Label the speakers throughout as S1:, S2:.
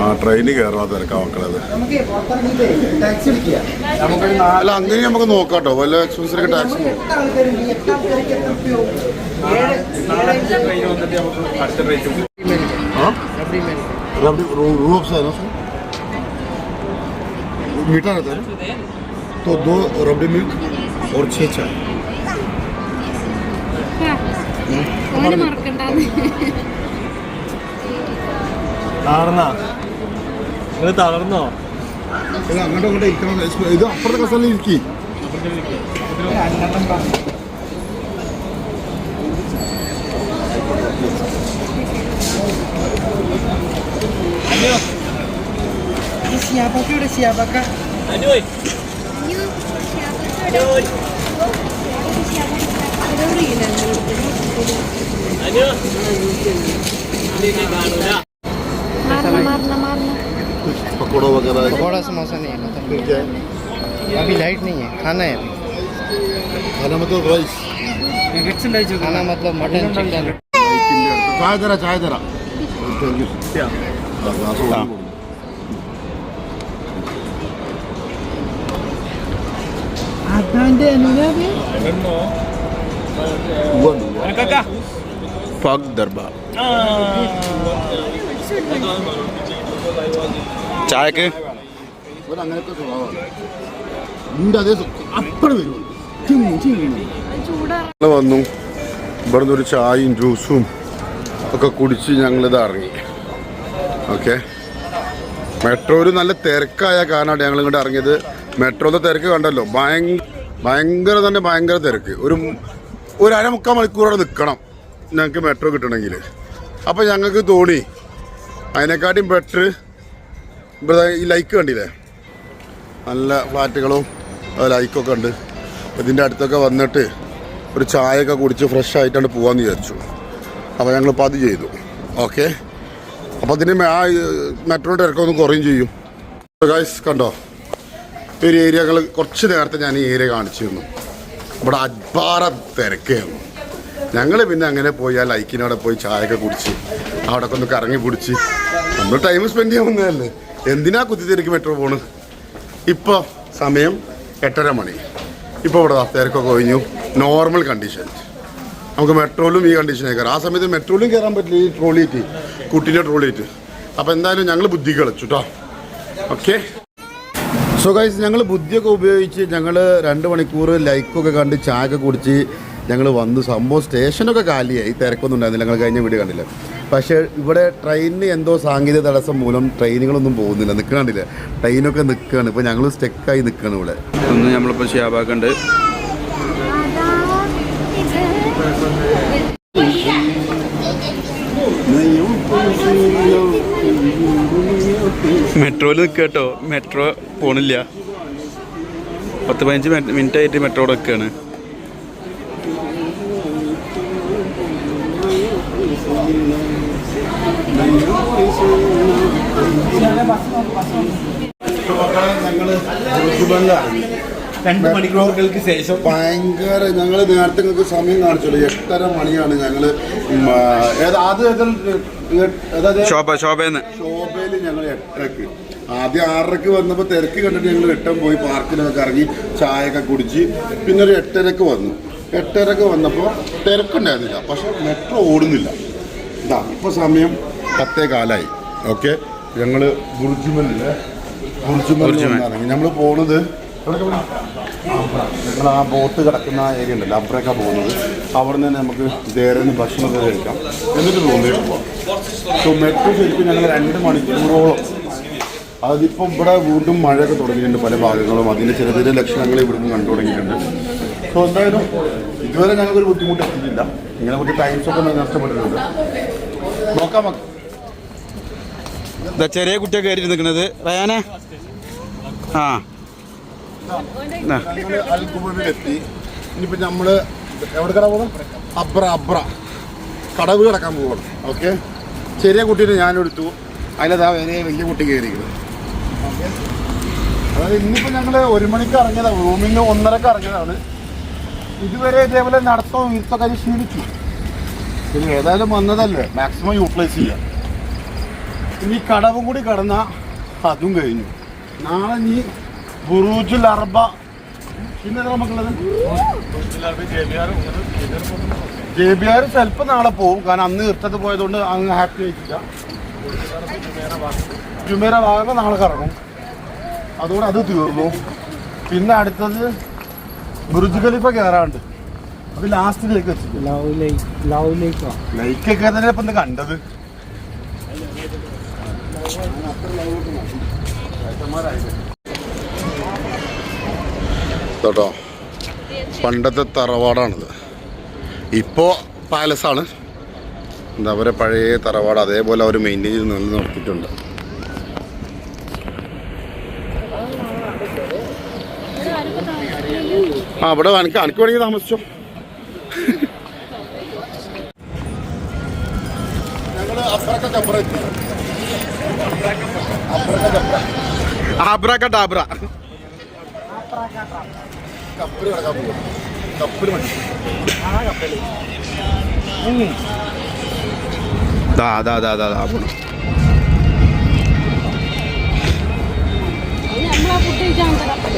S1: ആ ട്രെയിനിൽ കയറാൻ തിരക്കാ മക്കളത്
S2: നമുക്ക് പുറത്തിറങ്ങിയിട്ട് ടാക്സി വിളിക്കുക
S3: നമുക്കൊരു നാല്
S1: അല്ല അങ്ങനെ നമുക്ക് നോക്കാം കേട്ടോ വല്ല എക്സ്പെൻസിനൊക്കെ ടാക്സി
S2: എട്ട് ആൾക്കാരുണ്ട് ഈ എട്ട് ആൾക്കാർക്ക് എത്ര രൂപയോ ഏഴ്
S3: നാലഞ്ച് ട്രെയിൻ വന്നിട്ട് നമുക്ക് അടുത്ത റേറ്റ്
S1: हाँ रबड़ी रू- रूह अफ़ज़ा है ना उसमें मीठा रहता है ना तो दो रबड़ी मिल्क और छः चाय
S4: ഓന് മറക്കണ്ടാന്ന്
S5: തളർന്നാ നിങ്ങൾ തളർന്നോ?
S1: അങ്ങോട്ടും അങ്ങോട്ടും ഇരിക്കണം. ഇത് അപ്പുറത്തെ കസലിൽ ഇരിക്കി.
S2: സിയാബക്കയുടെ സിയാബക്ക
S4: മാറണ മാറണ. कुछ
S1: पकौड़ा वगैरह
S2: पकौड़ा समोसा नहीं है मतलब
S1: फिर क्या है?
S2: अभी लाइट नहीं है खाना है अभी।
S1: खाना मतलब राइस
S2: हाँ, खाना मतलब मटन चिकन
S1: चाय जरा चाय जरा। पग दरबार। ചായക്ക്? അങ്ങനത്തെ സ്വഭാവമാണ്. വന്നു. ഇവിടുന്ന് ഒരു ചായയും ജ്യൂസും ഒക്കെ കുടിച്ച് ഞങ്ങളിത് ഇറങ്ങി. ഓക്കെ? ഒരു നല്ല തിരക്കായ കാരണമാണ് ഞങ്ങൾ ഇങ്ങോട്ട് ഇറങ്ങിയത്. മെട്രോത്തെ തിരക്ക് കണ്ടല്ലോ. ഭയങ്കര ഭയങ്കര തന്നെ ഭയങ്കര തിരക്ക്. ഒരു ഒരു അരമുക്കാൽ മണിക്കൂറോടെ നിൽക്കണം ഞങ്ങൾക്ക് മെട്രോ കിട്ടണമെങ്കിൽ അപ്പോൾ ഞങ്ങൾക്ക് തോന്നി അതിനെക്കാട്ടിയും ബെറ്റർ ഇവിടെ ഈ ലൈക്ക് കണ്ടില്ലേ? നല്ല ഫ്ലാറ്റുകളും ലൈക്കൊക്കെ ഉണ്ട്. ഇതിന്റെ അടുത്തൊക്കെ വന്നിട്ട് ഒരു ചായയൊക്കെ കുടിച്ച് ഫ്രഷ് ആയിട്ടാണ് പോകാമെന്ന് വിചാരിച്ചു. അപ്പോൾ ഞങ്ങളിപ്പോൾ അത് ചെയ്തു. ഓക്കെ അപ്പോൾ അതിന് ആ മെട്രോ തിരക്കൊന്ന് കുറയും ചെയ്യും. ഗൈസ് കണ്ടോ? ഈ ഒരു ഏരിയകൾ കുറച്ച് നേരത്തെ ഞാൻ ഈ ഏരിയ കാണിച്ചിരുന്നു. ഇവിടെ അജ്ബാറ തിരക്കായിരുന്നു ഞങ്ങൾ പിന്നെ അങ്ങനെ പോയി ആ ലൈക്കിനവിടെ പോയി ചായയൊക്കെ കുടിച്ച് അവിടെ ഒന്ന് കറങ്ങി പിടിച്ച്. നമ്മൾ ടൈം സ്പെൻഡ് ചെയ്യാവുന്നതല്ലേ എന്തിനാ കുത്തിത്തിരിക്ക് മെട്രോ പോണ്? ഇപ്പോൾ സമയം എട്ടര മണി. ഇപ്പോൾ ഇവിടെ തിരക്കൊക്കെ ഒഴിഞ്ഞു നോർമൽ കണ്ടീഷൻ നമുക്ക് മെട്രോയിലും ഈ കണ്ടീഷനായി കയറാം. ആ സമയത്ത് മെട്രോയിലും കയറാൻ പറ്റില്ല. ഈ ട്രോളിയിട്ട് കുട്ടീന്റെ ട്രോളിയിട്ട് അപ്പോൾ എന്തായാലും ഞങ്ങൾ ബുദ്ധി കളിച്ചു കേട്ടോ ഓക്കെ സോ ഗൈസ് ഞങ്ങൾ ബുദ്ധിയൊക്കെ ഉപയോഗിച്ച് ഞങ്ങൾ രണ്ട് മണിക്കൂർ ലൈക്കൊക്കെ കണ്ട് ചായ ഒക്കെ കുടിച്ച് ഞങ്ങൾ വന്ന് സംഭവം സ്റ്റേഷനൊക്കെ കാലിയായി. തിരക്കൊന്നും ഉണ്ടായിരുന്നില്ല. ഞങ്ങൾ കഴിഞ്ഞ വീട് കണ്ടില്ല? പക്ഷേ ഇവിടെ ട്രെയിനിന് എന്തോ സാങ്കേതിക തടസ്സം മൂലം ട്രെയിനുകളൊന്നും പോകുന്നില്ല. നിൽക്കണില്ല ട്രെയിനൊക്കെ നിൽക്കുകയാണ് ഇപ്പോൾ ഞങ്ങൾ സ്റ്റെക്കായി നിൽക്കുകയാണ് ഇവിടെ.
S3: ഒന്ന് നമ്മളിപ്പോൾ ഷിയാബാക്കുണ്ട് മെട്രോയിൽ നിൽക്കുക കേട്ടോ. മെട്രോ പോണില്ല. പത്ത് പതിനഞ്ച് മിനിറ്റ് ആയിട്ട് മെട്രോ നിൽക്കുകയാണ്
S5: രണ്ട് മണിക്കൂറുകൾക്ക് ശേഷം
S1: ഭയങ്കര ഞങ്ങൾ നേരത്തെ നിങ്ങൾക്ക് സമയം കാണിച്ചുള്ളൂ എട്ടര മണിയാണ് ഞങ്ങൾ അത്
S3: ശോഭ
S1: ശോഭയിൽ ഞങ്ങൾ എട്ടരക്ക്. ആദ്യം ആറരക്ക് വന്നപ്പോൾ തിരക്ക് കണ്ടിട്ട് ഞങ്ങൾ എട്ടം പോയി പാർക്കിലൊക്കെ ഇറങ്ങി ചായയൊക്കെ കുടിച്ച് പിന്നെ ഒരു എട്ടരക്ക് വന്നു. എട്ടരക്ക് വന്നപ്പോൾ തിരക്കുണ്ടായിരുന്നില്ല. പക്ഷെ മെട്രോ ഓടുന്നില്ല. ഇതാ ഇപ്പോൾ സമയം പത്തേ കാലായി ഓക്കെ ഞങ്ങൾ ബുർജുമൽ. ഇറങ്ങി നമ്മൾ പോണത് ഞങ്ങൾ ആ ബോട്ട് കിടക്കുന്ന ഏരിയ ഉണ്ടല്ലോ അപ്പുറേക്കാണ് പോകുന്നത് അവിടെ നിന്ന് നമുക്ക് നേരെ ഭക്ഷണമൊക്കെ കഴിക്കാം. എന്നിട്ട് റൂമിലേക്ക് പോകാം സോ മെട്രോ ശരിക്കും ഞങ്ങൾ രണ്ട് മണിക്കൂറോളം അതിപ്പോൾ ഇവിടെ വീണ്ടും മഴയൊക്കെ തുടങ്ങിയിട്ടുണ്ട് പല ഭാഗങ്ങളും. അതിന്റെ ചെറിയ ചെറിയ ലക്ഷണങ്ങൾ ഇവിടുന്ന് കണ്ടു തുടങ്ങിയിട്ടുണ്ട്. സോ എന്തായാലും ഇതുവരെ ഞങ്ങൾക്കൊരു ബുദ്ധിമുട്ട് എത്തിയിട്ടില്ല. ഇങ്ങനെ കുറച്ച് ടൈംസൊക്കെ നഷ്ടപ്പെട്ടിട്ടുണ്ട്. നോക്കാം
S3: ഇതാ ചെറിയ കുട്ടിയൊക്കെ കയറി നിൽക്കുന്നത് റയാനെ? ആ.
S1: അൽകുബറിലെത്തി ഇനിയിപ്പോൾ നമ്മൾ എവിടെ കട പോകണം അബ്ര അബ്ര. കടവ് കിടക്കാൻ പോകണം ഓക്കെ? ചെറിയ കുട്ടീനെ ഞാൻ എടുത്തു അതിലതാ വേറെ വലിയ കുട്ടി കയറിയിരിക്കുന്നത് ഓക്കെ? അതായത് ഇന്നിപ്പോൾ ഞങ്ങൾ ഒരു മണിക്ക് ഇറങ്ങിയതാണ് റൂമിൽ നിന്ന് ഒന്നരക്ക് ഇറങ്ങിയതാണ്. ഇതുവരെ ഇതേപോലെ നടത്തവും ഇരുത്തൊക്കെ ശീലിച്ചു. പിന്നെ ഏതായാലും വന്നതല്ലേ? മാക്സിമം യൂട്ടിലൈസ് ചെയ്യാം. ഇനി കടവും കൂടി കടന്ന അതും കഴിഞ്ഞു. നാളെ ഇനി ബുറൂജുൽ അറബ പിന്നെ നമുക്കുള്ളത് ജെ ബി ആർ ചിലപ്പോൾ നാളെ പോകും കാരണം അന്ന് ഇർത്തത്ത് പോയതുകൊണ്ട് അങ്ങ് ഹാപ്പി ആയിട്ടില്ല. ജുമേര ഭാഗം നാളെ കറങ്ങും. അതുകൊണ്ട് അത് തീർന്നു. പിന്നെ അടുത്തത് ബുർജ് ഖലീഫ കയറാണ്ട് അത് ലാസ്റ്റിലേക്ക് ലൈക്ക്
S5: ലവ് ലേക്ക് ലവ് ലേക്കോ?
S1: ലൈക്കൊക്കെ തന്നെ ഇപ്പം ഇന്ന് കണ്ടത്. കേട്ടോ. പണ്ടത്തെ തറവാടാണിത്. ഇപ്പോൾ പാലസാണ്. എന്താ പറയുക പഴയ തറവാട് അതേപോലെ അവർ മെയിന്റെയിൻ ചെയ്ത് നിലനിർത്തിയിട്ടുണ്ട്. ആ ഇവിടെ എനിക്ക് എനിക്ക് വേണമെങ്കിൽ താമസിച്ചോ. ആബ്ര ഡാബ്ര കപ്പൽ കിടക്കാൻ പോകും കപ്പൽ മതി ദാ ദാ ദാ ദാ ദാ പോണു.
S4: നമ്മളാ ഫുഡ് കഴിക്കാൻ
S1: കപ്പൽ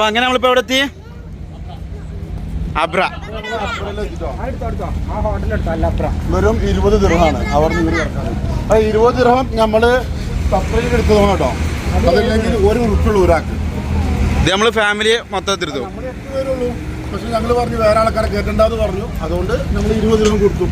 S3: അപ്പൊ അങ്ങനെ നമ്മളിപ്പോ എവിടെ എത്തി? അബ്ര.
S1: വെറും ഇരുപത് ദിർഹമാണ് അവിടെ നിന്ന് ഇരുപത് ദിർഹം നമ്മൾ സപ്രയിൽ എടുത്തതാണ് കേട്ടോ. അതല്ലെങ്കിൽ ഒരു ഉറുപ്പുള്ളൂ ഒരാൾക്ക്.
S3: ഇത് നമ്മൾ ഫാമിലി മൊത്തത്തിൽ എടുത്തു.
S1: പക്ഷെ ഞങ്ങൾ പറഞ്ഞു വേറെ ആൾക്കാരെ കേട്ടണ്ടെന്ന് പറഞ്ഞു. അതുകൊണ്ട് നമ്മൾ ഇരുപത് ദിർഹം കൊടുത്തു.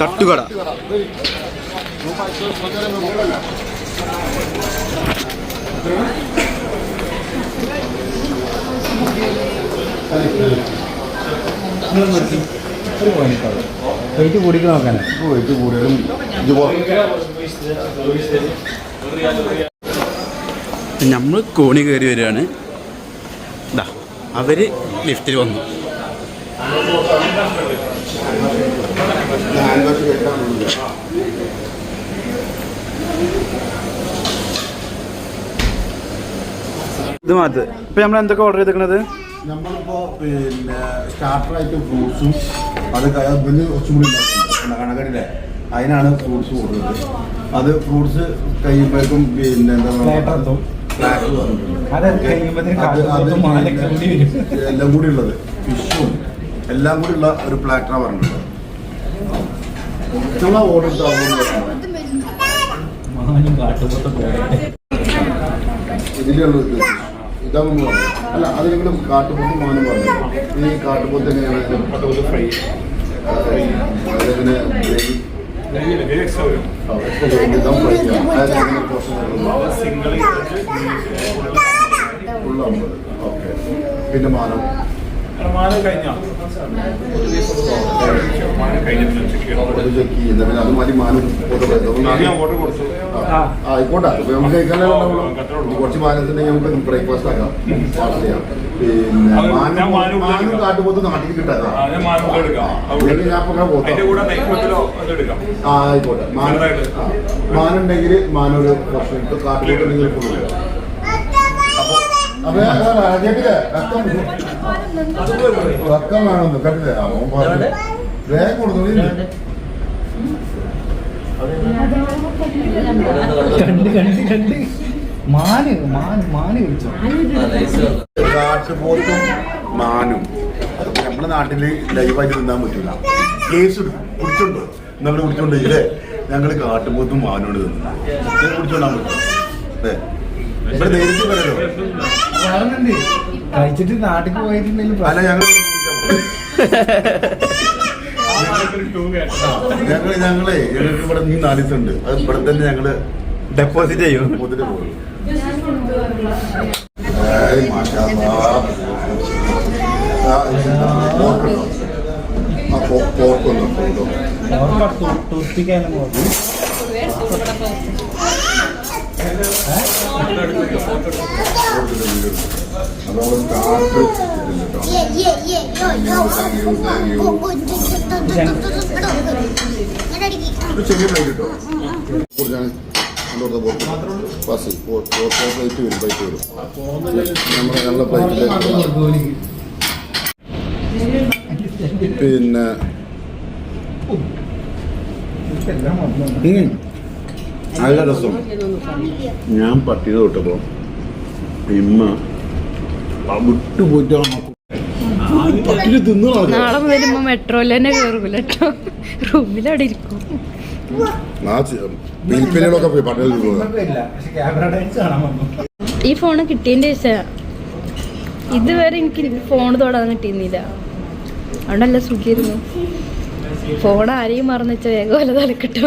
S3: തട്ടുകട.
S1: കൂടുതലും ഇത്
S3: നമ്മൾ കോണി കയറി വരികയാണ്. അവർ ലിഫ്റ്റിൽ വന്നു.
S1: ഹാൻഡ് വാഷ് കേൾക്കാറുണ്ട്
S3: ഇത് മാത്ത്. ഇപ്പൊ നമ്മൾ എന്തൊക്കെ ഓർഡർ ചെയ്തിരിക്കണത്
S1: നമ്മളിപ്പോ പിന്നെ സ്റ്റാർട്ടറായിട്ട് ഫ്രൂട്ട്സും അത് പിന്നെ കുറച്ചും കൂടി കണക്കടില്ലേ അതിനാണ് ഫ്രൂട്ട്സ് കൊടുക്കുന്നത് അത് ഫ്രൂട്ട്സ് കഴിയുമ്പോഴേക്കും പിന്നെ എന്താ
S5: പറയുക?
S1: എല്ലാം കൂടി ഉള്ളത്. ഫിഷും എല്ലാം കൂടി ഉള്ള ഒരു പ്ലാറ്ററാണ് പറഞ്ഞത്
S5: കാട്ടുപോത്ത പോലെ
S1: ഇതിലുള്ള ഇത്. ഇതാണ് നമ്മൾ പറഞ്ഞത്. അല്ല അതിലെങ്കിലും കാട്ടുപോത്ത് മാനം പറഞ്ഞു. ഈ കാട്ടുപോത്ത് എങ്ങനെയാണ്? ഫ്രൈ. അതെങ്ങനെ? പിന്നെ മാനം. ആയിക്കോട്ടെ നമുക്ക് കുറച്ച് ബാലൻസ് നമുക്ക് ബ്രേക്ക്ഫാസ്റ്റ് ആക്കാം പാർസൽ ചെയ്യാം പിന്നെ മാനം
S6: മാനം.
S1: കാട്ടുപോത്ത് നാട്ടിൽ കിട്ടാതെ ആയിക്കോട്ടെ. മാനുണ്ടെങ്കിൽ മാനൊരു പ്രശ്നം ഇപ്പൊ കാട്ടുപോത്തുണ്ടെങ്കിൽ അപ്പൊ അതാണ് വേണമെന്ന് അവൻ പറഞ്ഞു വേഗം കൊടുത്തു
S5: കണ്ട് കണ്ട് കണ്ട്. മാന് മാന് മാന് വിളിച്ചോ.
S1: കാട്ടുപോത്തും മാനും. അതൊക്കെ നമ്മുടെ നാട്ടിൽ ലൈവായിട്ട് തിന്നാൻ പറ്റൂല. കേസ് കുടിച്ചോണ്ടോ? നമ്മൾ കുടിച്ചോണ്ട് ഇല്ലേ ഞങ്ങൾ കാട്ടുപോത്തും മാനോട് തിന്നു കുടിച്ചോണ്ടാൻ പറ്റും ഇവിടെ നേരിട്ട്
S5: പറയുന്നുണ്ട് കഴിച്ചിട്ട് നാട്ടിൽ പോയിട്ടുണ്ടെങ്കിൽ
S1: അല്ല ഞങ്ങൾ ഞങ്ങൾ ഞങ്ങളെ ഞങ്ങൾക്ക് ഇവിടെ നീ നാലിത്തുണ്ട് അത് ഇവിടെ തന്നെ ഞങ്ങൾ
S3: ഡെപ്പോസിറ്റ് ചെയ്യും
S1: മുതിര് പോകും ഏയ് bus four four four plate വരും പ്ലേറ്റ് വരും നമ്മുടെ നല്ല പ്ലേറ്റിലേക്ക് പിന്നെ. നല്ല രസം. ഞാൻ പട്ടി തൊട്ടപ്പോ ഇമ്മ വിട്ടുപോയിട്ടാണ് തിന്നു
S4: നാളെ ഉമ്മ മെട്രോയിൽ തന്നെ കയറൂല കേട്ടോ. റൂമിലവിടെ ഇരിക്കും. ഈ ഫോൺ കിട്ടിയതിന്റെ ശേഷം ഇതുവരെ എനിക്ക് ഫോൺ തൊടാൻ കിട്ടിയിരുന്നില്ല. അതുകൊണ്ടല്ല സുഖിയിരുന്നു ഫോൺ ആരെയും മറന്നു വെച്ച വേഗം വല്ല തലക്കെട്ട്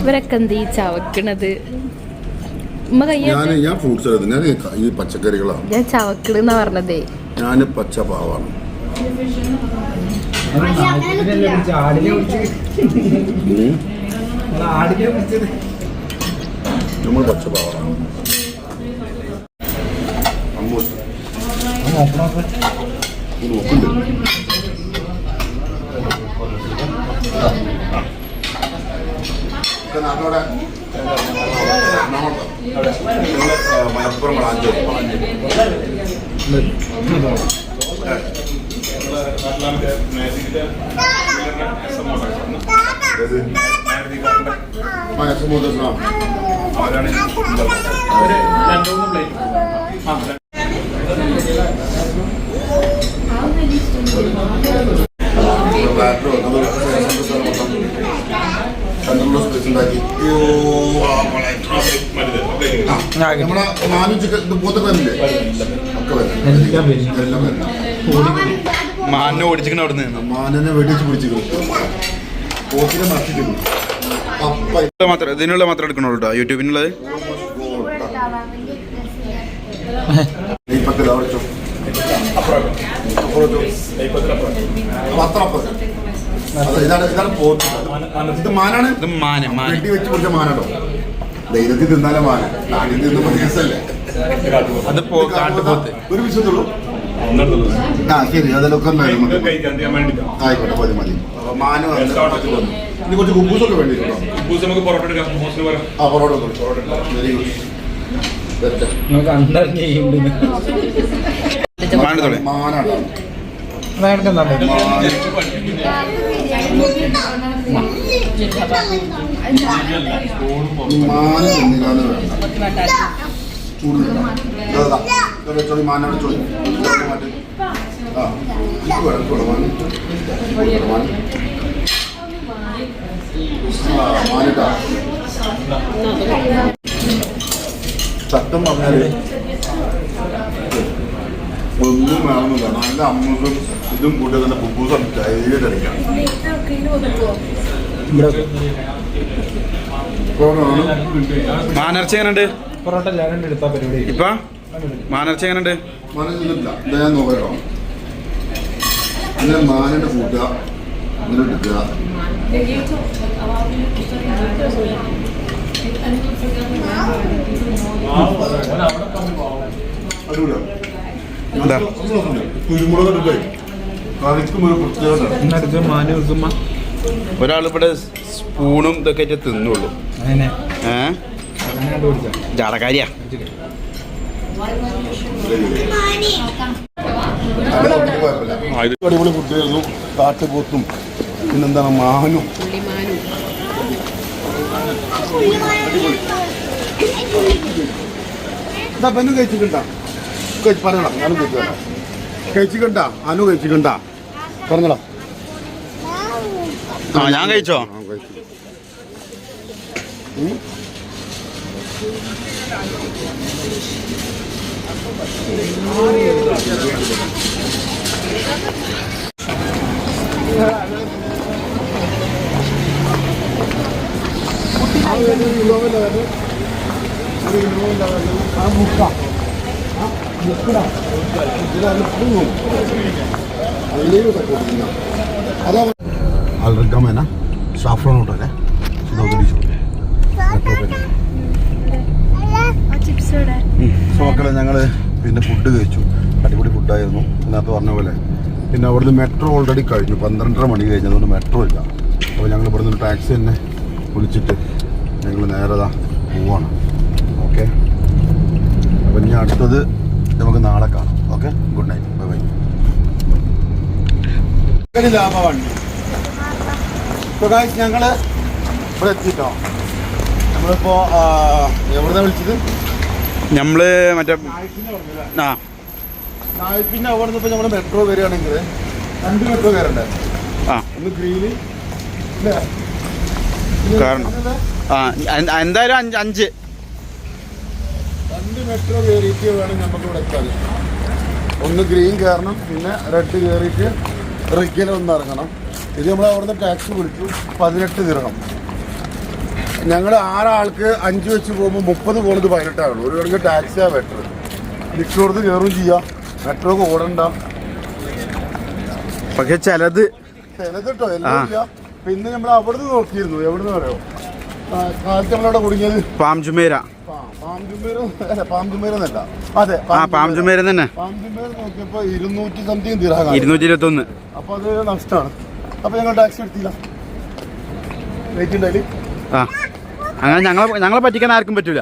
S4: ഇവരൊക്കെ എന്ത് ഈ ചവക്കണത്?
S1: ഞാൻ ഞാൻ ഫ്രൂട്ട്സ് ഞാൻ ഈ പച്ചക്കറികളാണ്.
S4: ഞാൻ ചവക്കണെന്നാ പറഞ്ഞതേ.
S1: ഞാൻ പച്ച പാവാണ്. നമ്മൾ പച്ച പാവാണ് അമ്മൂസ് നാട്ടോടെ മലപ്പുറം വളാഞ്ചേരി ഏത്? മലപ്പുറം മുതൽ
S6: അവരാണ് ഒരു പ്ലേറ്റ്
S1: നമ്മളെ നാലും ചിക്കൻ പോത്തൊക്കെ വരില്ലേ ഒക്കെ
S5: എല്ലാം
S3: മാനിനെ ഓടിച്ചിക്കണ അവിടെ നിന്ന്
S1: മാനിനെ വെടിച്ച് പിടിച്ചിരിക്കുന്നു. പോത്തിനെ മറച്ചിരിക്കും അപ്പ
S3: മാത്രം ഇതിനുള്ള മാത്രം എടുക്കണുള്ളൂ കേട്ടോ? യൂട്യൂബിനുള്ളത്?
S1: നെയ്പ്പത്തിൽ അവർക്കും ഇതാണ് ഇതാണ് പോത്ത്. ഇത് മാനാണ്?
S3: ഇത് മാന
S1: വെട്ടി വെച്ച് പിടിച്ച മാനാണോ? ധൈര്യത്തിൽ തിന്നാലേ മാന. നാട്ടിൽ തിന്നുമ്പോ കേസല്ലേ
S3: അത് കാട്ടുപോത്ത്.
S1: ഒരു വിഷയത്തുള്ളൂ ആ ശരി. അതിലൊക്കെ ആയിക്കോട്ടെ മതി. മതി മാന് കുറച്ച്. ഇനി കുറച്ച് കുബൂസൊക്കെ വേണ്ടിയിട്ടുണ്ടോ?
S6: ഉപ്പൂസ് നമുക്ക് പൊറോട്ട എടുക്കാം.
S1: ആ പൊറോട്ട വെരി ഗുഡ്
S5: നിങ്ങൾക്ക് അണ്ടറിഞ്ഞ് ചെയ്യുന്നുണ്ട്.
S3: മാന തുടങ്ങി
S1: മാനാണ്
S5: വേണമെങ്കിൽ എന്താ
S1: മാന് തിന്നില്ലാന്ന് വേണ്ട ചൂട് ചോളി മാനോട് മാന് ആ മാനിട്ടാ സത്യം പറഞ്ഞാൽ ഒന്നും വേണമെന്നില്ല. നല്ല അമ്മൂസും ഇതും കൂട്ടി തന്നെ ബുബൂസും ധൈര്യം ഇപ്പോഴാണ്
S3: മാനർച്ച എങ്ങനെയുണ്ട്
S5: പൊറോട്ട എടുത്താ പരിപാടി.
S3: ഇപ്പൊ? മാനർച്ച എങ്ങനെയുണ്ട്
S1: ഇതാ ഞാൻ നോക്കാം അങ്ങനെ മാനിന്റെ കൂട്ടുക അങ്ങനെ എടുക്കുക. അടിപൊളിയാ.
S3: എന്താ?
S1: കുരുമുളക് ഇട്ടിട്ടേ കറിക്കും ഒരു പ്രത്യേകത
S5: ഇന്നടുത്ത് മാന് വെക്കുമ്പ
S3: ഒരാൾ ഇവിടെ സ്പൂണും ഇതൊക്കെ ആയിട്ട് തിന്നുള്ളൂ.
S5: അങ്ങനെ
S3: ഏ?
S5: അങ്ങനെ കണ്ടുപിടിച്ച
S3: ജാടക്കാരിയാ.
S1: അടിപൊളി കുട്ടിയായിരുന്നു കാട്ടുപോത്തും പിന്നെന്താണ് മാനും. എന്താ പെണ്ണും കഴിച്ചിട്ടുണ്ടാ. കഴിച്ച് പറയണം ഞാനും കഴിച്ചു കഴിച്ചിട്ടുണ്ടാ? അനു കഴിച്ചിട്ടുണ്ടാ? പറഞ്ഞോളാം.
S3: ആ ഞാൻ കഴിച്ചോ?
S1: കഴിച്ചു. ಅದ್ರ ಗಮನ ಸಾಫ್ರೋನ್ ಉಂಟಲ್ಲ പിന്നെ ഫുഡ് കഴിച്ചു. അടിപൊളി ഫുഡായിരുന്നു ഇതിനകത്ത് പറഞ്ഞ പോലെ. പിന്നെ അവിടുന്ന് മെട്രോ ഓൾറെഡി കഴിഞ്ഞു. പന്ത്രണ്ടര മണി കഴിഞ്ഞു. അതുകൊണ്ട് മെട്രോ ഇല്ല. അപ്പോൾ ഞങ്ങൾ ഇവിടുന്ന് ടാക്സി തന്നെ വിളിച്ചിട്ട് ഞങ്ങൾ നേരെ ദാ പോവാണ്. ഓക്കെ അപ്പം ഇനി അടുത്തത് നമുക്ക് നാളെ കാണാം. Okay good night bye bye ലാഭമാണ്. ഞങ്ങൾ ഇവിടെ എത്തിട്ടോ? നമ്മളിപ്പോ എവിടുന്ന വിളിച്ചത്?
S3: നമ്മൾ മറ്റേ ആ.
S1: പിന്നെ അവിടെ നിന്ന് ഇപ്പൊ നമ്മൾ മെട്രോ വരികയാണെങ്കിൽ രണ്ട് മെട്രോ കയറണ്ടേ
S3: ആ.
S1: ഒന്ന് ഗ്രീന്?
S3: കാരണം. ആ എന്തായാലും അഞ്ച് അഞ്ച്.
S1: രണ്ട് മെട്രോ കയറിയിട്ട് വേണം നമുക്ക് ഇവിടെ എത്താൻ. ഒന്ന് ഗ്രീൻ കയറണം പിന്നെ റെഡ് കയറിയിട്ട് റെഗുലർ ഒന്ന് ഇറങ്ങണം. ഇത് നമ്മൾ അവിടുന്ന് ടാക്സി വിളിച്ചു പതിനെട്ട് തീർക്കണം ഞങ്ങൾ ആറാൾക്ക് അഞ്ച് വെച്ച് പോകുമ്പോൾ മുപ്പത് പോകുന്നത് പതിനെട്ടാണ്. ഒരു കണക്ക് ടാക്സിയാണ് ബെറ്റർ ലിക്ഷോടത്ത് കയറുകയും ചെയ്യാം. മെട്രോ ഓടണ്ട.
S3: പക്ഷെ ചിലത്
S1: ചിലതിട്ടോ എല്ലാം ഇല്ല. പിന്നെ നമ്മൾ അവിടുന്ന് നോക്കിയിരുന്നു. എവിടുന്ന് പറയോ കാലത്ത് നമ്മളവിടെ കുടുങ്ങിയത്
S3: പാം ചുമേര
S1: പാമ്പുമേരം അല്ല പാമ്പുമേരെന്നല്ല അതെ
S3: ആ പാം ചുമേര തന്നെ.
S1: ഇരുന്നൂറ്റി
S3: ഇരുപത്തി ഒന്ന്
S1: അപ്പൊ അത് നഷ്ടമാണ് അപ്പൊ ഞങ്ങൾ ടാക്സി എടുത്തില്ല
S3: ആ. അങ്ങനെ ഞങ്ങളെ ഞങ്ങളെ പറ്റിക്കാൻ ആർക്കും പറ്റൂല.